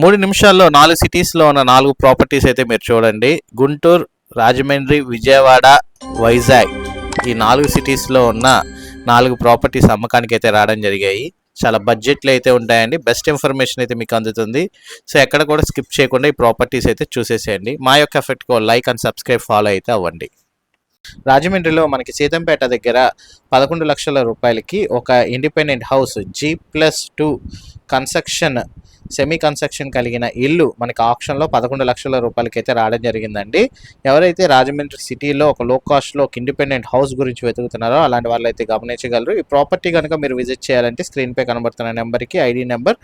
మూడు నిమిషాల్లో నాలుగు సిటీస్లో ఉన్న నాలుగు ప్రాపర్టీస్ అయితే మీరు చూడండి. గుంటూరు రాజమండ్రి విజయవాడ వైజాగ్ ఈ నాలుగు సిటీస్లో ఉన్న నాలుగు ప్రాపర్టీస్ అమ్మకానికి అయితే రావడం జరిగాయి. చాలా బడ్జెట్లు అయితే ఉంటాయండి. బెస్ట్ ఇన్ఫర్మేషన్ అయితే మీకు అందుతుంది. సో ఎక్కడ కూడా స్కిప్ చేయకుండా ఈ ప్రాపర్టీస్ అయితే చూసేసేయండి. మా యొక్క ఎఫెక్ట్కో లైక్ అండ్ సబ్స్క్రైబ్ ఫాలో అయితే అవ్వండి. రాజమండ్రిలో మనకి సీతంపేట దగ్గర పదకొండు లక్షల రూపాయలకి ఒక independent house G plus two construction semi construction కలిగిన ఇల్లు మనకి ఆప్షన్లో పదకొండు లక్షల రూపాయలకి అయితే రావడం జరిగిందండి. ఎవరైతే రాజమండ్రి సిటీలో ఒక లో కాస్ట్లో ఒక ఇండిపెండెంట్ హౌస్ గురించి వెతుకుతున్నారో అలాంటి వాళ్ళు అయితే గమనించగలరు. ఈ ప్రాపర్టీ కనుక మీరు విజిట్ చేయాలంటే స్క్రీన్పై కనబడుతున్న నెంబర్కి ఐడి నెంబర్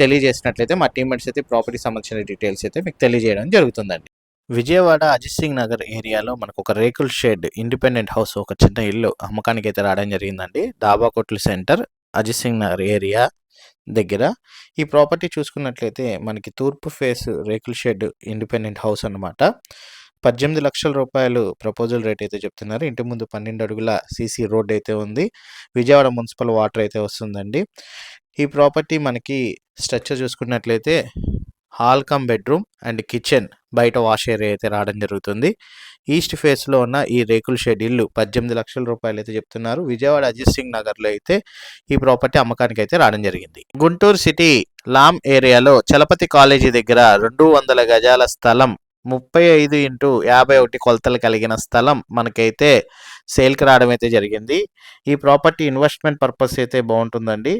తెలియజేసినట్లయితే మా టీమ్మేట్స్ అయితే ప్రాపర్టీ సంబంధించిన డీటెయిల్స్ అయితే మీకు తెలియజేయడం జరుగుతుందండి. విజయవాడ అజిత్ సింగ్ నగర్ ఏరియాలో మనకు ఒక రేకుల్ షెడ్ ఇండిపెండెంట్ హౌస్ ఒక చిన్న ఇల్లు అమ్మకానికి అయితే రావడం జరిగిందండి. Daba Kotlu center Ajit Singh Nagar area. దగ్గర. ఈ ప్రాపర్టీ చూసుకున్నట్లయితే మనకి తూర్పు ఫేస్ రేకుల్ షెడ్ ఇండిపెండెంట్ హౌస్ అన్నమాట. పద్దెనిమిది లక్షల రూపాయలు ప్రపోజల్ రేట్ అయితే చెప్తున్నారు. ఇంటి ముందు పన్నెండు అడుగుల సీసీ రోడ్ అయితే ఉంది. విజయవాడ మున్సిపల్ వాటర్ అయితే వస్తుందండి. ఈ ప్రాపర్టీ మనకి స్ట్రక్చర్ చూసుకున్నట్లయితే hall come bedroom and kitchen బయట వాష్ ఏరియా అయితే రావడం జరుగుతుంది. ఈస్ట్ ఫేస్లో ఉన్న ఈ రేకుల షెడ్ ఇల్లు పద్దెనిమిది లక్షల రూపాయలు అయితే చెప్తున్నారు. విజయవాడ అజిత్ సింగ్ నగర్లో అయితే ఈ ప్రాపర్టీ అమ్మకానికి అయితే రావడం జరిగింది. గుంటూరు సిటీ లామ్ ఏరియాలో చలపతి కాలేజీ దగ్గర రెండు వందల గజాల స్థలం ముప్పై ఐదు ఇంటూ యాభై ఒకటి కొలతలు కలిగిన స్థలం మనకైతే సేల్కి రావడం అయితే జరిగింది. ఈ ప్రాపర్టీ ఇన్వెస్ట్మెంట్ పర్పస్ అయితే బాగుంటుందండి.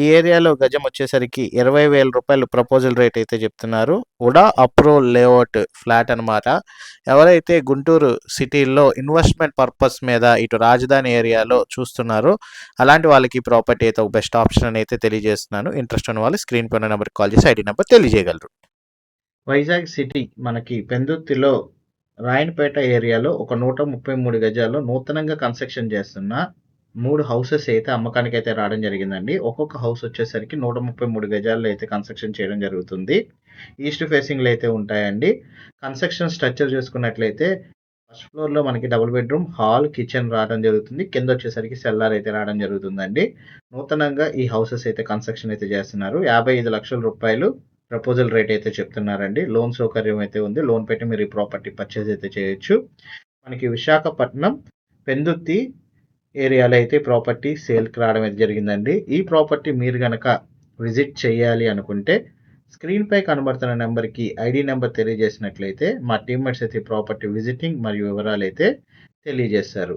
ఈ ఏరియాలో గజం వచ్చేసరికి ఇరవై వేల రూపాయలు ప్రపోజల్ రేట్ అయితే చెప్తున్నారు. ఉడా అప్రో లేఅవుట్ ఫ్లాట్ అన్నమాట. ఎవరైతే గుంటూరు సిటీల్లో ఇన్వెస్ట్మెంట్ పర్పస్ మీద ఇటు రాజధాని ఏరియాలో చూస్తున్నారో అలాంటి వాళ్ళకి ఈ ప్రాపర్టీ అయితే ఒక బెస్ట్ ఆప్షన్ అని అయితే తెలియజేస్తున్నాను. ఇంట్రెస్ట్ ఉన్న వాళ్ళు స్క్రీన్ పైన నెంబర్కి కాల్ చేసి ఐడి నెంబర్ తెలియజేయగలరు. వైజాగ్ సిటీ మనకి పెందుర్తిలో రాయనపేట ఏరియాలో ఒక నూట ముప్పై మూడు గజాల్లో నూతనంగా కన్స్ట్రక్షన్ చేస్తున్న మూడు హౌసెస్ అయితే అమ్మకానికి అయితే రావడం జరిగిందండి. ఒక్కొక్క హౌస్ వచ్చేసరికి నూట ముప్పై మూడు గజాల్లో అయితే కన్స్ట్రక్షన్ చేయడం జరుగుతుంది. ఈస్ట్ ఫేసింగ్లు అయితే ఉంటాయండి. కన్స్ట్రక్షన్ స్ట్రక్చర్ చూసుకున్నట్లయితే ఫస్ట్ ఫ్లోర్లో మనకి డబుల్ బెడ్రూమ్ హాల్ కిచెన్ రావడం జరుగుతుంది. కింద వచ్చేసరికి సెల్లార్ అయితే రావడం జరుగుతుందండి. నూతనంగా ఈ హౌసెస్ అయితే కన్స్ట్రక్షన్ అయితే చేస్తున్నారు. యాభై ఐదు లక్షల రూపాయలు ప్రపోజల్ రేట్ అయితే చెప్తున్నారండి. లోన్ సౌకర్యం అయితే ఉంది. లోన్ పెట్టి మీరు ఈ ప్రాపర్టీ పర్చేజ్ అయితే చేయొచ్చు. మనకి విశాఖపట్నం పెందుత్తి ఏరియాలో అయితే ప్రాపర్టీ సేల్కి రావడం అయితే జరిగిందండి. ఈ ప్రాపర్టీ మీరు కనుక విజిట్ చేయాలి అనుకుంటే స్క్రీన్ పై కనబడుతున్న నెంబర్కి ఐడి నెంబర్ తెలియజేసినట్లయితే మా టీమ్మేట్స్ అయితే ప్రాపర్టీ విజిటింగ్ మరియు వివరాలు అయితే తెలియజేస్తారు.